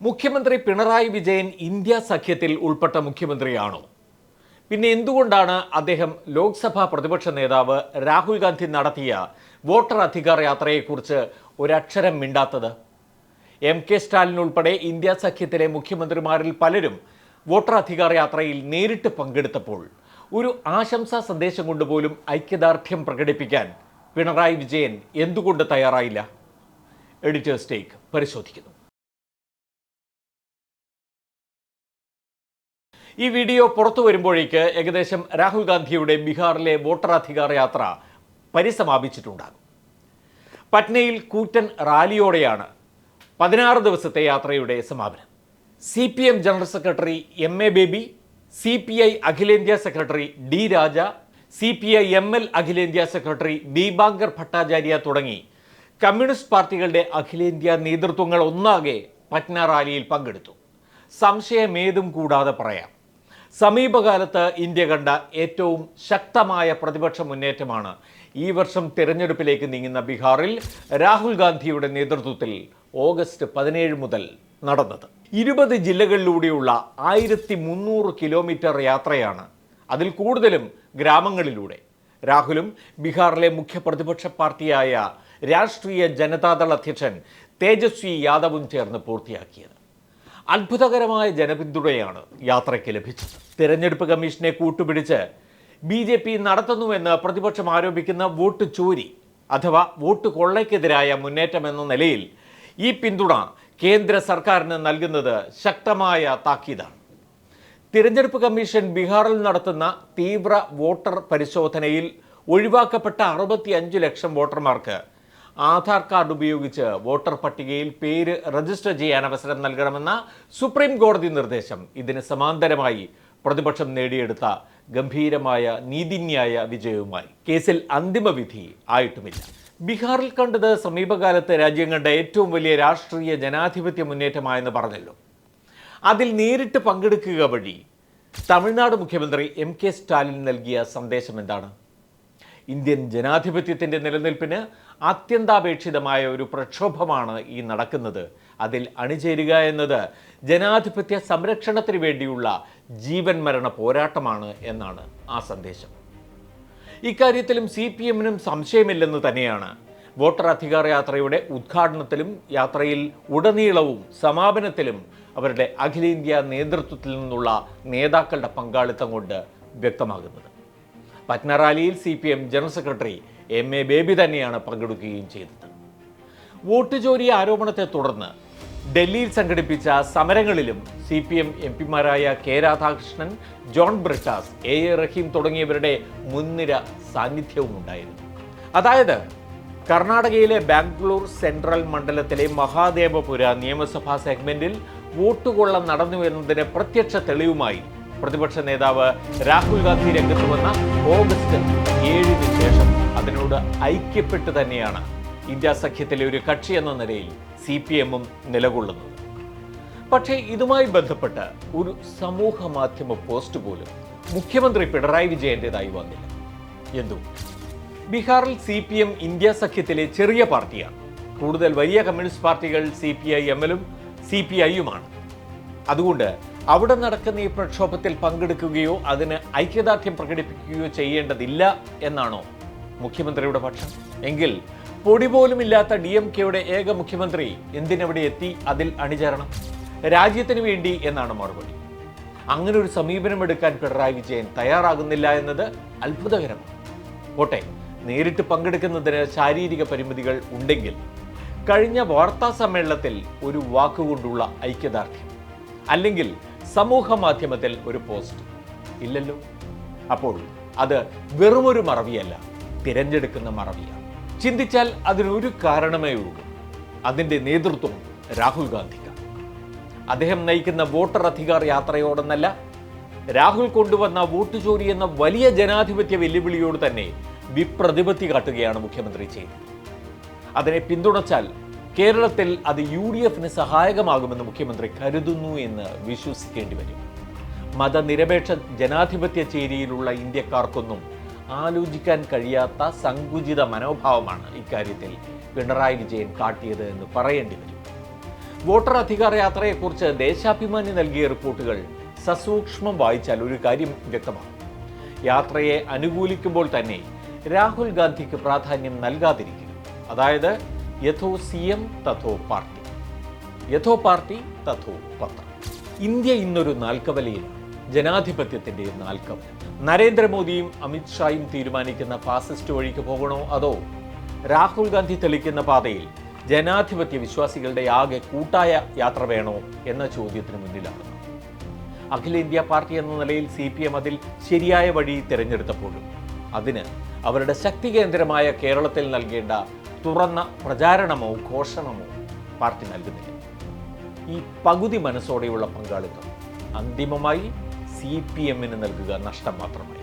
മുഖ്യമന്ത്രി പിണറായി വിജയൻ ഇന്ത്യ സഖ്യത്തിൽ ഉൾപ്പെട്ട മുഖ്യമന്ത്രിയാണോ? പിന്നെ എന്തുകൊണ്ടാണ് അദ്ദേഹം ലോക്സഭാ പ്രതിപക്ഷ നേതാവ് രാഹുൽ ഗാന്ധി നടത്തിയ വോട്ടർ അധികാർ യാത്രയെക്കുറിച്ച് ഒരക്ഷരം മിണ്ടാത്തത്? എം കെ സ്റ്റാലിൻ ഉൾപ്പെടെ ഇന്ത്യ സഖ്യത്തിലെ മുഖ്യമന്ത്രിമാരിൽ പലരും വോട്ടർ അധികാർ യാത്രയിൽ നേരിട്ട് പങ്കെടുത്തപ്പോൾ ഒരു ആശംസാ സന്ദേശം കൊണ്ടുപോലും ഐക്യദാർഢ്യം പ്രകടിപ്പിക്കാൻ പിണറായി വിജയൻ എന്തുകൊണ്ട് തയ്യാറായില്ല? എഡിറ്റേഴ്സ് ടേക്ക് പരിശോധിക്കുന്നു. ഈ വീഡിയോ പുറത്തു വരുമ്പോഴേക്ക് ഏകദേശം രാഹുൽ ഗാന്ധിയുടെ ബീഹാറിലെ വോട്ടർ അധികാര യാത്ര പരിസമാപിച്ചിട്ടുണ്ടാകും. പട്നയിൽ കൂറ്റൻ റാലിയോടെയാണ് പതിനാറ് ദിവസത്തെ യാത്രയുടെ സമാപനം. C P M general secretary M A Baby C P I അഖിലേന്ത്യാ secretary D Raja C P I M L അഖിലേന്ത്യാ സെക്രട്ടറി ദീപാങ്കർ ഭട്ടാചാര്യ തുടങ്ങി കമ്മ്യൂണിസ്റ്റ് പാർട്ടികളുടെ അഖിലേന്ത്യാ നേതൃത്വങ്ങൾ ഒന്നാകെ പട്ന റാലിയിൽ പങ്കെടുത്തു. സംശയമേതും കൂടാതെ പറയാം. സമീപകാലത്ത് ഇന്ത്യ കണ്ട ഏറ്റവും ശക്തമായ പ്രതിപക്ഷ മുന്നേറ്റമാണ് ഈ വർഷം തിരഞ്ഞെടുപ്പിലേക്ക് നീങ്ങുന്ന ബീഹാറിൽ രാഹുൽ ഗാന്ധിയുടെ നേതൃത്വത്തിൽ ഓഗസ്റ്റ് പതിനേഴ് മുതൽ നടന്നത്. ഇരുപത് ജില്ലകളിലൂടെയുള്ള ആയിരത്തി മുന്നൂറ് കിലോമീറ്റർ യാത്രയാണ് അതിൽ കൂടുതലും ഗ്രാമങ്ങളിലൂടെ. രാഹുലും ബീഹാറിലെ മുഖ്യ പ്രതിപക്ഷ പാർട്ടിയായ രാഷ്ട്രീയ ജനതാദൾ അധ്യക്ഷൻ തേജസ്വി യാദവും ചേർന്ന് പൂർത്തിയാക്കിയത്. അത്ഭുതകരമായ ജനപിന്തുണയാണ് യാത്രയ്ക്ക് ലഭിച്ചത്. തിരഞ്ഞെടുപ്പ് കമ്മീഷനെ കൂട്ടുപിടിച്ച് ബി ജെ പി നടത്തുന്നുവെന്ന് പ്രതിപക്ഷം ആരോപിക്കുന്ന വോട്ട് ചോരി അഥവാ വോട്ട് കൊള്ളയ്ക്കെതിരായ മുന്നേറ്റം എന്ന നിലയിൽ ഈ പിന്തുണ കേന്ദ്ര സർക്കാരിന് നൽകുന്നത് ശക്തമായ താക്കീതാണ്. തിരഞ്ഞെടുപ്പ് കമ്മീഷൻ ബീഹാറിൽ നടത്തുന്ന തീവ്ര വോട്ടർ പരിശോധനയിൽ ഒഴിവാക്കപ്പെട്ട അറുപത്തി ലക്ഷം വോട്ടർമാർക്ക് ആധാർ കാർഡ് ഉപയോഗിച്ച് വോട്ടർ പട്ടികയിൽ പേര് രജിസ്റ്റർ ചെയ്യാൻ അവസരം നൽകണമെന്ന സുപ്രീം കോടതി നിർദ്ദേശം. ഇതിന് സമാന്തരമായി പ്രതിപക്ഷം നേടിയെടുത്ത ഗംഭീരമായ നീതിന്യായ വിജയവുമായി. കേസിൽ അന്തിമ വിധി ആയിട്ടുമില്ല. ബീഹാറിൽ കണ്ടത് സമീപകാലത്ത് രാജ്യം കണ്ട ഏറ്റവും വലിയ രാഷ്ട്രീയ ജനാധിപത്യ മുന്നേറ്റമായെന്ന് പറഞ്ഞല്ലോ. അതിൽ നേരിട്ട് പങ്കെടുക്കുക വഴി തമിഴ്നാട് മുഖ്യമന്ത്രി എം കെ സ്റ്റാലിൻ നൽകിയ സന്ദേശം എന്താണ്? ഇന്ത്യൻ ജനാധിപത്യത്തിന്റെ നിലനിൽപ്പിന് അത്യന്താപേക്ഷിതമായ ഒരു പ്രക്ഷോഭമാണ് ഈ നടക്കുന്നത്. അതിൽ അണിചേരുക എന്നത് ജനാധിപത്യ സംരക്ഷണത്തിന് വേണ്ടിയുള്ള ജീവൻ മരണ പോരാട്ടമാണ് എന്നാണ് ആ സന്ദേശം. ഇക്കാര്യത്തിലും സി പി എമ്മിനും സംശയമില്ലെന്ന് തന്നെയാണ്. വോട്ടർ അധികാര യാത്രയുടെ ഉദ്ഘാടനത്തിലും യാത്രയിൽ ഉടനീളവും സമാപനത്തിലും അവരുടെ അഖിലേന്ത്യാ നേതൃത്വത്തിൽ നിന്നുള്ള നേതാക്കളുടെ പങ്കാളിത്തം കൊണ്ട് വ്യക്തമാകുന്നത്. Patna C P M general secretary M A Baby തന്നെയാണ് പങ്കെടുക്കുകയും ചെയ്തത്. വോട്ട് ചോരി ആരോപണത്തെ തുടർന്ന് ഡൽഹിയിൽ സംഘടിപ്പിച്ച സമരങ്ങളിലും C P M M പിമാരായ K Radhakrishnan John Brittas A A Rahim തുടങ്ങിയവരുടെ മുൻനിര സാന്നിധ്യവും ഉണ്ടായിരുന്നു. അതായത് കർണാടകയിലെ ബാംഗ്ലൂർ സെൻട്രൽ മണ്ഡലത്തിലെ മഹാദേവപുര നിയമസഭാ സെഗ്മെന്റിൽ വോട്ടുകൊള്ള നടന്നു എന്നതിന് പ്രത്യക്ഷ തെളിവുമായി പ്രതിപക്ഷ നേതാവ് രാഹുൽ ഗാന്ധി രംഗത്ത് വന്ന ഓഗസ്റ്റ് ഏഴിന് ശേഷം അതിനോട് ഐക്യപ്പെട്ട് തന്നെയാണ് ഇന്ത്യ സഖ്യത്തിലെ ഒരു കക്ഷി എന്ന നിലയിൽ സി പി എമ്മും നിലകൊള്ളുന്നത്. പക്ഷേ ഇതുമായി ബന്ധപ്പെട്ട് ഒരു സമൂഹ മാധ്യമ പോസ്റ്റ് പോലും മുഖ്യമന്ത്രി പിണറായി വിജയന്റേതായി വന്നില്ല. എന്തു? ബീഹാറിൽ സി പി എം ഇന്ത്യ സഖ്യത്തിലെ ചെറിയ പാർട്ടിയാണ്. കൂടുതൽ വലിയ കമ്മ്യൂണിസ്റ്റ് പാർട്ടികൾ സി പി ഐ എമ്മിലും സി പി ഐയുമാണ്. അതുകൊണ്ട് അവിടെ നടക്കുന്ന ഈ പ്രക്ഷോഭത്തിൽ പങ്കെടുക്കുകയോ അതിന് ഐക്യദാർഢ്യം പ്രകടിപ്പിക്കുകയോ ചെയ്യേണ്ടതില്ല എന്നാണോ മുഖ്യമന്ത്രിയുടെ പക്ഷം? എങ്കിൽ പൊടി പോലുമില്ലാത്ത ഡി എം കെയുടെ ഏക മുഖ്യമന്ത്രി എന്തിനവിടെ എത്തി അതിൽ അണിചേരണം? രാജ്യത്തിന് വേണ്ടി എന്നാണ് മറുപടി. അങ്ങനെ ഒരു സമീപനം എടുക്കാൻ പിണറായി വിജയൻ തയ്യാറാകുന്നില്ല എന്നത് അത്ഭുതകരമാണ്. പോട്ടെ നേരിട്ട് പങ്കെടുക്കുന്നതിന് ശാരീരിക പരിമിതികൾ ഉണ്ടെങ്കിൽ കഴിഞ്ഞ വാർത്താ സമ്മേളനത്തിൽ ഒരു വാക്കുകൊണ്ടുള്ള ഐക്യദാർഢ്യം. അല്ലെങ്കിൽ സമൂഹ മാധ്യമത്തിൽ ഒരു പോസ്റ്റ്. ഇല്ലല്ലോ. അപ്പോൾ? അത് വെറുമൊരു മറവിയല്ല തിരഞ്ഞെടുക്കുന്ന മറവിയാണ് ചിന്തിച്ചാൽ അതിനൊരു കാരണമേ ഉള്ളൂ. അതിന്റെ നേതൃത്വം രാഹുൽ ഗാന്ധിക്കാണ്. അദ്ദേഹം നയിക്കുന്ന വോട്ടർ അധികാർ യാത്രയോടെന്നല്ല രാഹുൽ കൊണ്ടുവന്ന വോട്ട് ചോരി എന്ന വലിയ ജനാധിപത്യ വെല്ലുവിളിയോട് തന്നെ വിപ്രതിപത്തി കാട്ടുകയാണ് മുഖ്യമന്ത്രി ചെയ്തത്. അതിനെ പിന്തുണച്ചാൽ കേരളത്തിൽ അത് യു ഡി എഫിന് സഹായകമാകുമെന്ന് മുഖ്യമന്ത്രി കരുതുന്നു എന്ന് വിശ്വസിക്കേണ്ടി വരും. മതനിരപേക്ഷ ജനാധിപത്യ ചേരിയിലുള്ള ഇന്ത്യക്കാർക്കൊന്നും ആലോചിക്കാൻ കഴിയാത്ത സങ്കുചിത മനോഭാവമാണ് ഇക്കാര്യത്തിൽ പിണറായി വിജയൻ കാട്ടിയത് എന്ന് പറയേണ്ടി വരും. വോട്ടർ അധികാര യാത്രയെക്കുറിച്ച് ദേശാഭിമാനി നൽകിയ റിപ്പോർട്ടുകൾ സസൂക്ഷ്മം വായിച്ചാൽ ഒരു കാര്യം വ്യക്തമാണ്. യാത്രയെ അനുകൂലിക്കുമ്പോൾ തന്നെ രാഹുൽ ഗാന്ധിക്ക് പ്രാധാന്യം നൽകാതിരിക്കുക അതായത് യഥോ സി എം തഥോ പാർട്ടി. യഥോ പാർട്ടി തഥോ പത്രം. ഇന്ത്യ ഇന്നൊരു നാൽക്കവലയിലാണ് ജനാധിപത്യത്തിന്റെ നാൽക്കവല. നരേന്ദ്രമോദിയും അമിത്ഷായും തീരുമാനിക്കുന്ന ഫാസിസ്റ്റ് വഴിക്ക് പോകണോ അതോ രാഹുൽ ഗാന്ധി തെളിക്കുന്ന പാതയിൽ ജനാധിപത്യ വിശ്വാസികളുടെ ആകെ കൂട്ടായ യാത്ര വേണോ എന്ന ചോദ്യത്തിന് മുന്നിലാണ്. അഖിലേന്ത്യാ പാർട്ടി എന്ന നിലയിൽ സി പി എം അതിൽ ശരിയായ വഴി തിരഞ്ഞെടുത്തപ്പോഴും അതിന് അവരുടെ ശക്തി കേന്ദ്രമായ കേരളത്തിൽ നൽകേണ്ട തുറന്ന പ്രചാരണമോ ഘോഷണമോ പാർട്ടി നൽകുന്നില്ല. ഈ പകുതി മനസ്സോടെയുള്ള പങ്കാളിത്തം അന്തിമമായി സി പി എമ്മിന് നൽകുക നഷ്ടം മാത്രമായി.